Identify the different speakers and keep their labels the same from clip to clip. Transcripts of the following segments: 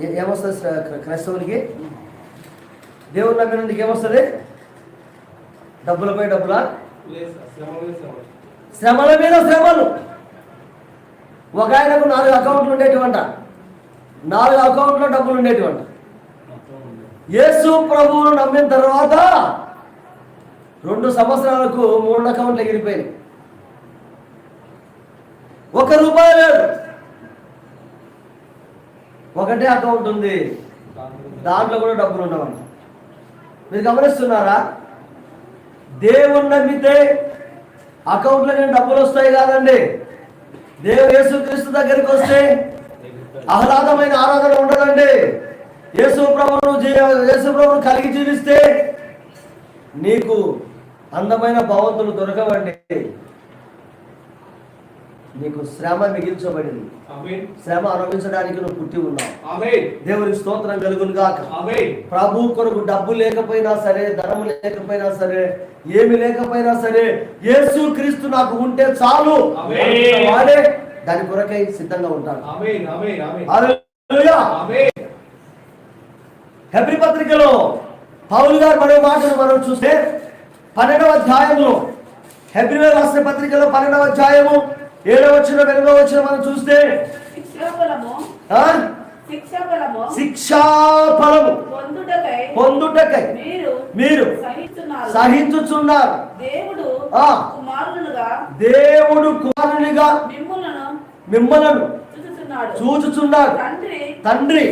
Speaker 1: ఏమొస్తుంది క్ర- క్రైస్తవునికి? దేవుడు నమ్మినందుకు ఏమొస్తుంది? డబ్బులపై డబ్బులా?
Speaker 2: శ్రమలు
Speaker 1: మీద శ్రమలు. ఒక ఆయనకు నాలుగు అకౌంట్లు ఉండేటివంట. నాలుగు అకౌంట్లో డబ్బులు ఉండేటివంట. యేసు ప్రభువును నమ్మిన తర్వాత రెండు సంవత్సరాలకు మూడు అకౌంట్లు ఎగిరిపోయినాయి. ఒక రూపాయి లేదు. ఒకటే అకౌంట్ ఉంది. దాంట్లో కూడా డబ్బులు ఉండవండి మీరు గమనిస్తున్నారా? దేవుణ్ణి నమ్మితే అకౌంట్లో నేను డబ్బులు వస్తాయి కాదండి. దేవుడు యేసుక్రీస్తు దగ్గరికి వస్తే ఆహ్లాదమైన ఆరాధన ఉండదండి. యేసు ప్రభును యేసు ప్రభును కలిగి జీవిస్తే నీకు అందమైన భవంతులు దొరకవండి. నీకు శ్రమ మిగిల్చబడింది. శ్రమ అనుభవించడానికి నువ్వు పుట్టి ఉన్నావు. దేవుని స్తోత్రం కలుగును గాక. ప్రభు కొరకు డబ్బు లేకపోయినా సరే ధనము లేకపోయినా సరే ఏమి లేకపోయినా సరే యేసు క్రీస్తు నాకు ఉంటే చాలు. వాడే దాని కొరకై సిద్ధంగా ఉంటాడు.
Speaker 2: ఆమేన్
Speaker 1: హెబ్రి పత్రికలో పౌలు గారు మరో మాటను మనం చూస్తే పన్నెండవ అధ్యాయంలో హెబ్రిలో రాసిన పత్రికలో పన్నెండవ అధ్యాయము. ఏడవ వచ్చిన వెనుక వచ్చిన మనం చూస్తే
Speaker 3: శిక్షాఫలము. పొందుటకై మీరు
Speaker 1: సహించుచున్నారు
Speaker 3: దేవుడు
Speaker 1: దేవుడు కుమారునిగా
Speaker 3: మిమ్ములను
Speaker 1: మిమ్మలను
Speaker 3: చూచుచున్నాడు. తండ్రి
Speaker 1: తండ్రి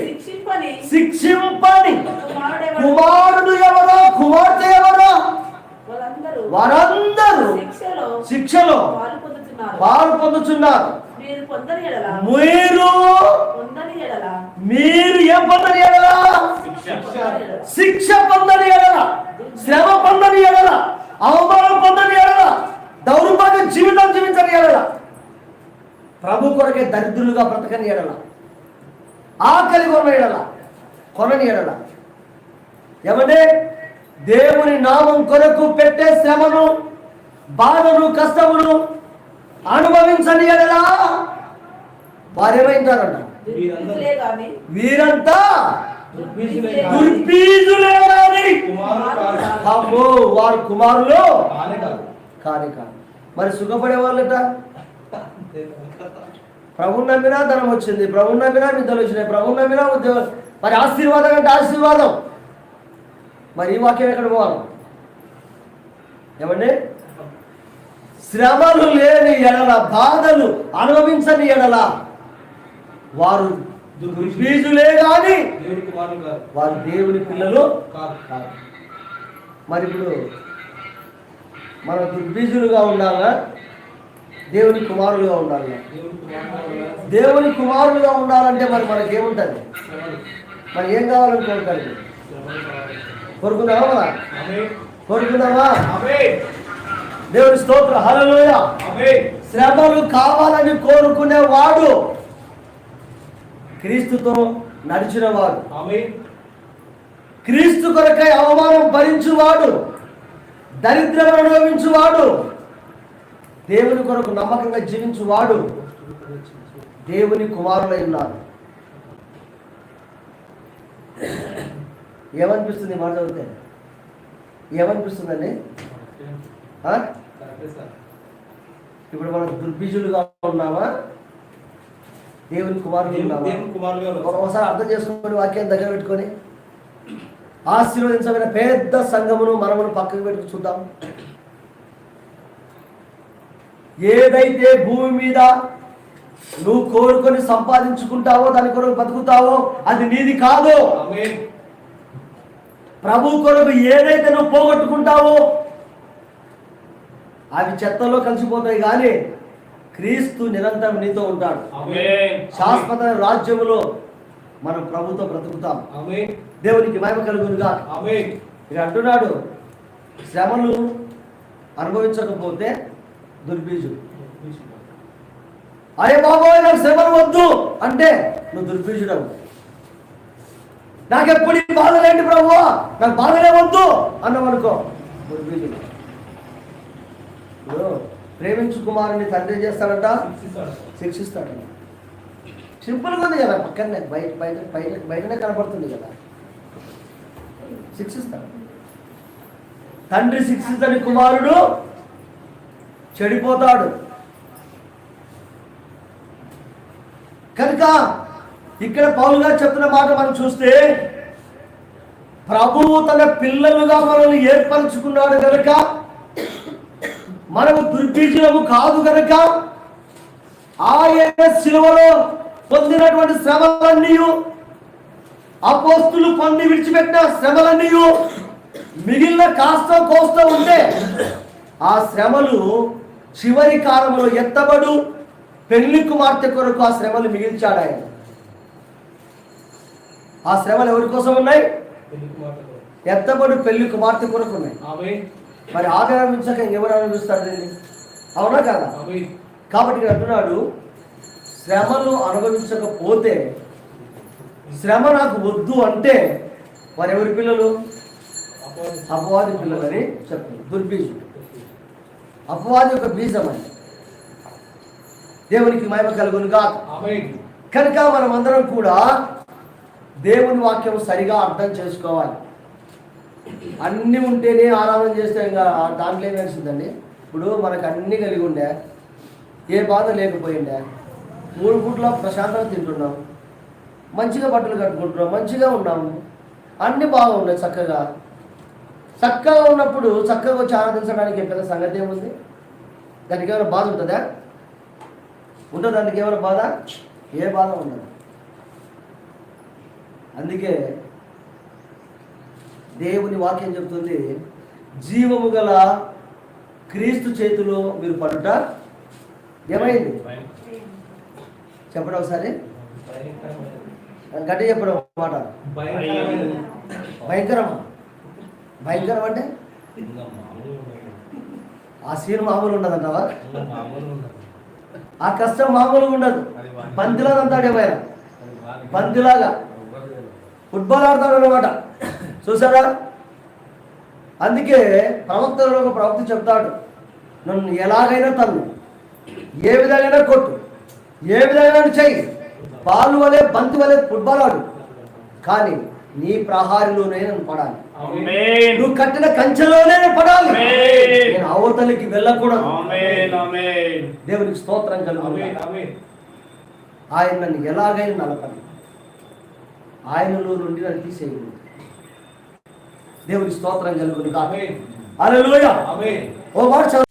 Speaker 3: శిక్షింపని
Speaker 1: కుమారుడు ఎవరో కుమార్తె ఎవరో? వారందరూ
Speaker 3: శిక్షలో పాలు పొందుతున్నారు మీరు
Speaker 1: మీరు ఏం పొందని ఎడలా? శిక్ష పొందని ఎడల? శ్రమ పొందని ఎడల? అవమానం పొందని ఎడల? దౌర్భాగ్య జీవితం జీవించని ఎడల? ప్రభు కొరకే దరిద్రులుగా బ్రతకని ఎడల? ఆకలి కొన్న ఎడల? కొనని ఎడల? ఏమంటే దేవుని నామం కొరకు పెట్టే శ్రమను బాధను కష్టమును అనుభవించని ఎడలా? వారేమైంటారంట వీరంతా. అమ్మో వారు కుమారులు?
Speaker 2: కానే కాదు.
Speaker 1: మరి సుఖపడే వాళ్ళట ప్రభు నమ్మినా ధనం వచ్చింది. ప్రభు నమ్మినా నిద్రలు వచ్చినాయి. ప్రభు నమ్మినా ఉద్యోగం. మరి ఆశీర్వాదం అంటే ఆశీర్వాదం. మరి ఈ వాక్యం ఎక్కడ పోవాలి? ఏమండి? శ్రమలు లేని ఎడల బాధలు అనుభవించని ఎడల వారు దుర్బీజులే కానీ. వారు దేవుని పిల్లలు
Speaker 2: కాదు.
Speaker 1: మరి ఇప్పుడు మన దుర్బీజులుగా ఉండాలా దేవుని కుమారులుగా ఉండాలా. దేవుని కుమారులుగా ఉండాలంటే మరి మనకి ఏముంటుంది. మరి ఏం కావాలని కోరుతారు
Speaker 2: కావాలి.
Speaker 1: దేవుని స్తోత్ర. హల్లెలూయ.
Speaker 2: ఆమేన్.
Speaker 1: శ్రమలు కావాలని కోరుకునే వాడు క్రీస్తుతో నడిచిన వాడు క్రీస్తు కొరకై అవమానం భరించువాడు దరిద్రం అనుభవించువాడు దేవుని కొరకు నమ్మకంగా జీవించువాడు దేవుని కుమారులై ఉన్నారు ఏమనిపిస్తుంది ఈ మాట చదివితే? ఏమనిపిస్తుందండి. ఇప్పుడు మనం దుర్బీజులుగా ఉన్నామా? దేవుని
Speaker 2: ఉన్నాం.
Speaker 1: ఒకసారి అర్థం చేసుకుని వాక్యాన్ని దగ్గర పెట్టుకొని ఆశీర్వదించబడిన పెద్ద సంఘమును మనమును పక్కకు పెట్టుకు చూద్దాం. ఏదైతే భూమి మీద నువ్వు కోరుకొని సంపాదించుకుంటావో దాని కొరకు బతుకుతావో అది నీది కాదు. ప్రభు కొరకు ఏదైతే నువ్వు పోగొట్టుకుంటావో అవి చెత్తలో కలిసిపోతాయి కానీ క్రీస్తు నిరంతరం నీతో ఉంటాడు. శాశ్వత రాజ్యములో మనం ప్రభుతో బ్రతుకుతాం. దేవునికి మహిమ కలుగునుగా. ఇక అంటున్నాడు శ్రమలు అనుభవించకపోతే దుర్బీజుడు అయ్యే బాబోయ్ నాకు శ్రమలు వద్దు అంటే నువ్వు దుర్బీజుడవు నాకెప్పుడు ఈ బాధలేంటి ప్రభు నాకు బాధలే వద్దు అన్నామనుకో దుర్బీజుడు ఇప్పుడు ప్రేమించు కుమారుని తండ్రి చేస్తాడంట?
Speaker 2: శిక్షిస్తాడు.
Speaker 1: శిక్షిస్తాడు. సింపుల్గా ఉంది కదా పక్కనే బయట బయట బయట బయటనే కనపడుతుంది కదా. శిక్షిస్తాడు. తండ్రి శిక్షించని కుమారుడు చెడిపోతాడు. కనుక ఇక్కడ పౌలు గారు చెప్తున్న మాట మనం చూస్తే ప్రభువు తన పిల్లలుగా మనల్ని ఏర్పరచుకున్నాడు కనుక మనము దుర్బీజులము కాదు కనుక ఆయన శిలువలో పొందినటువంటి శ్రమలన్నీ అపోస్తులు పొంది విడిచిపెట్టిన శ్రమలన్నీ మిగిలిన కాస్త కోస్త ఉంటే ఆ శ్రమలు చివరి కాలంలో ఎత్తబడు పెళ్ళి కుమార్తె కొరకు ఆ శ్రమలు మిగిల్చాడు ఆయన. ఆ శ్రమలు ఎవరి కోసం ఉన్నాయి? ఎత్తబడు పెళ్ళి కుమార్తె కొరకు ఉన్నాయి. మరి ఆది ఆరంభించాక ఇంకెవరు ఆరంభిస్తాడు దీన్ని? అవునా కదా? కాబట్టి ఇక్కడ అంటున్నాడు శ్రమలు అనుభవించకపోతే శ్రమ నాకు వద్దు అంటే వారు ఎవరి పిల్లలు?
Speaker 2: అపవాది.
Speaker 1: పిల్లలని చెప్తారు దుర్బీజుడు అపవాది యొక్క బీజం అని దేవునికి మహిమ కలుగును
Speaker 2: ఆమె
Speaker 1: కనుక మనం అందరం కూడా దేవుని వాక్యం సరిగా అర్థం చేసుకోవాలి. అన్నీ ఉంటేనే ఆరాధన చేస్తే ఇంకా దాంట్లో ఏం తెలిసిందండి ఇప్పుడు మనకు అన్నీ కలిగి ఉండే ఏ బాధ లేకపోయిండే మూడు పూట్ల ప్రశాంతంగా తింటున్నాం మంచిగా బట్టలు కట్టుకుంటున్నాం మంచిగా ఉన్నాము అన్నీ బాగున్నాయి చక్కగా. చక్కగా ఉన్నప్పుడు చక్కగా వచ్చి ఆరాధించడానికి పెద్ద సంగతి ఏముంది? దానికి ఏమైనా బాధ ఉంటుందా? ఉంటుందా దానికి ఏమైనా బాధ? ఏ బాధ ఉండదు. అందుకే దేవుని వాక్యం చెప్తుంది జీవము గల క్రీస్తు చేతిలో మీరు పడుట ఏమైంది? చెప్పడం ఒకసారి. గట్టి చెప్పడం మాట.
Speaker 2: భయంకరమైనది
Speaker 1: భయంకరమా? భయంకరం అంటే? ఆ సీన్ మామూలు ఉండదంటావా? ఆ కష్టం మామూలుగా ఉండదు. బంతిలాగా అంతాడు ఏమైనా బంతిలాగా ఫుట్బాల్ ఆడతాడు అనమాట చూసారా? అందుకే ప్రవక్తలో ఒక ప్రవక్త చెప్తాడు నన్ను ఎలాగైనా తన్ను ఏ విధంగా కొట్టు ఏ విధంగా చెయ్యి బాలు వలె బంతి వలె ఫుట్బాల్ ఆడు కానీ నీ ప్రహారిలోనే నన్ను పడాలి. నువ్వు కట్టిన కంచెలోనే నేను పడాలి. నేను అవతలికి వెళ్ళకూడదు. దేవునికి స్తోత్రం కలుగు ఆయన నన్ను ఎలాగైనా నలపండి. ఆయనలో నుండి నన్ను తీసేయండి. దేవునికి స్తోత్రం కలుగును అలలోయ
Speaker 2: ఆమేన్.
Speaker 1: ఓ మాట.